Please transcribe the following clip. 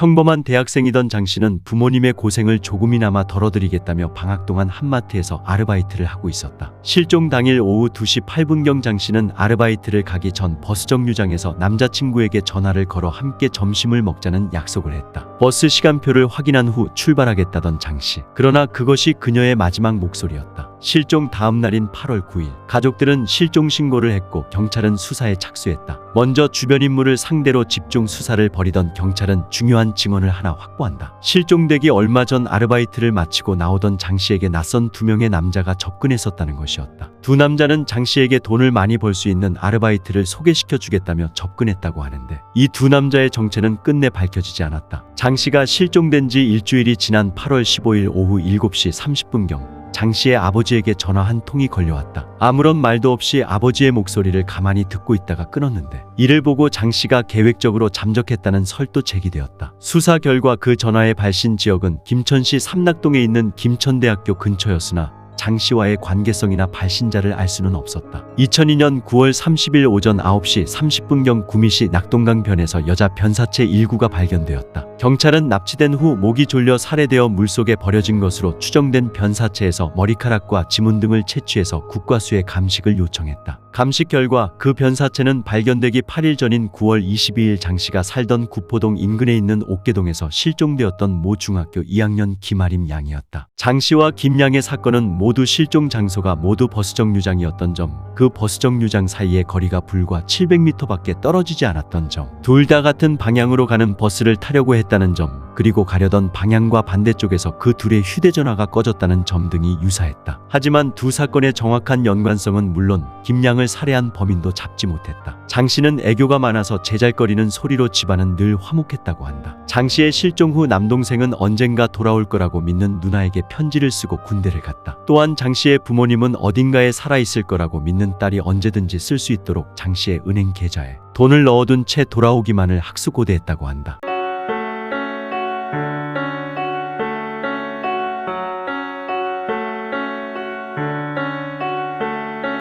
평범한 대학생이던 장 씨는 부모님의 고생을 조금이나마 덜어드리겠다며 방학 동안 한마트에서 아르바이트를 하고 있었다. 실종 당일 오후 2시 8분경 장 씨는 아르바이트를 가기 전 버스 정류장에서 남자친구에게 전화를 걸어 함께 점심을 먹자는 약속을 했다. 버스 시간표를 확인한 후 출발하겠다던 장 씨. 그러나 그것이 그녀의 마지막 목소리였다. 실종 다음 날인 8월 9일, 가족들은 실종 신고를 했고 경찰은 수사에 착수했다. 먼저 주변 인물을 상대로 집중 수사를 벌이던 경찰은 중요한 증언을 하나 확보한다. 실종되기 얼마 전 아르바이트를 마치고 나오던 장 씨에게 낯선 두 명의 남자가 접근했었다는 것이었다. 두 남자는 장 씨에게 돈을 많이 벌 수 있는 아르바이트를 소개시켜 주겠다며 접근했다고 하는데 이 두 남자의 정체는 끝내 밝혀지지 않았다. 장 씨가 실종된 지 일주일이 지난 8월 15일 오후 7시 30분경 장 씨의 아버지에게 전화 한 통이 걸려왔다. 아무런 말도 없이 아버지의 목소리를 가만히 듣고 있다가 끊었는데 이를 보고 장 씨가 계획적으로 잠적했다는 설도 제기되었다. 수사 결과 그 전화의 발신 지역은 김천시 삼락동에 있는 김천대학교 근처였으나 장 씨와의 관계성이나 발신자를 알 수는 없었다. 2002년 9월 30일 오전 9시 30분경 구미시 낙동강 변에서 여자 변사체 일구가 발견되었다. 경찰은 납치된 후 목이 졸려 살해되어 물속에 버려진 것으로 추정된 변사체에서 머리카락과 지문 등을 채취해서 국과수에 감식을 요청했다. 감식 결과 그 변사체는 발견되기 8일 전인 9월 22일 장 씨가 살던 구포동 인근에 있는 옥계동에서 실종되었던 모 중학교 2학년 김아림 양이었다. 장 씨와 김 양의 사건은 모두 실종 장소가 모두 버스 정류장이었던 점, 그 버스 정류장 사이의 거리가 불과 700m밖에 떨어지지 않았던 점, 둘 다 같은 방향으로 가는 버스를 타려고 했다는 점, 그리고 가려던 방향과 반대쪽에서 그 둘의 휴대전화가 꺼졌다는 점 등이 유사했다. 하지만 두 사건의 정확한 연관성은 물론 김양 을 살해한 범인도 잡지 못했다. 장 씨는 애교가 많아서 제잘거리는 소리로 집안은 늘 화목했다고 한다. 장 씨의 실종 후 남동생은 언젠가 돌아올 거라고 믿는 누나에게 편지를 쓰고 군대를 갔다. 또한 장 씨의 부모님은 어딘가에 살아있을 거라고 믿는 딸이 언제든지 쓸 수 있도록 장 씨의 은행 계좌에 돈을 넣어둔 채 돌아오기만을 학수고대했다고 한다.